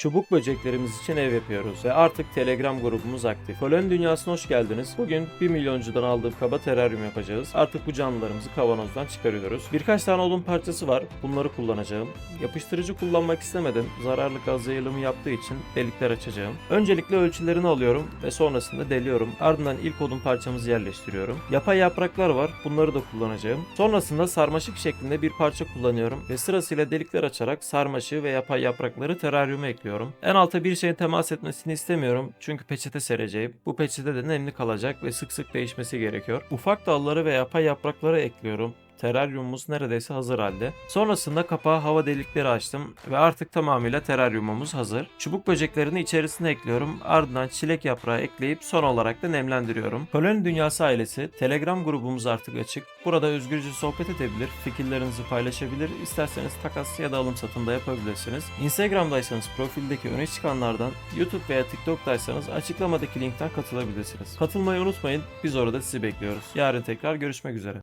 Çubuk böceklerimiz için ev yapıyoruz ve artık Telegram grubumuz aktif. Koloni dünyasına hoş geldiniz. Bugün 1 milyoncudan aldığım kaba teraryum yapacağız. Artık bu canlılarımızı kavanozdan çıkarıyoruz. Birkaç tane odun parçası var. Bunları kullanacağım. Yapıştırıcı kullanmak istemedim. Zararlı gaz yayılımı yaptığı için delikler açacağım. Öncelikle ölçülerini alıyorum ve sonrasında deliyorum. Ardından ilk odun parçamızı yerleştiriyorum. Yapay yapraklar var. Bunları da kullanacağım. Sonrasında sarmaşık şeklinde bir parça kullanıyorum ve sırasıyla delikler açarak sarmaşığı ve yapay yaprakları teraryuma ekliyorum. En alta bir şeyin temas etmesini istemiyorum çünkü peçete sereceğim. Bu peçete de nemli kalacak ve sık sık değişmesi gerekiyor. Ufak dalları ve yapay yaprakları ekliyorum. Teraryumumuz neredeyse hazır halde. Sonrasında kapağı hava delikleri açtım ve artık tamamıyla teraryumumuz hazır. Çubuk böceklerini içerisine ekliyorum. Ardından çilek yaprağı ekleyip son olarak da nemlendiriyorum. Koloni Dünyası ailesi Telegram grubumuz artık açık. Burada özgürce sohbet edebilir, fikirlerinizi paylaşabilir, isterseniz takas ya da alım satım da yapabilirsiniz. Instagram'daysanız profildeki öne çıkanlardan, YouTube veya TikTok'taysanız açıklamadaki linkten katılabilirsiniz. Katılmayı unutmayın, biz orada sizi bekliyoruz. Yarın tekrar görüşmek üzere.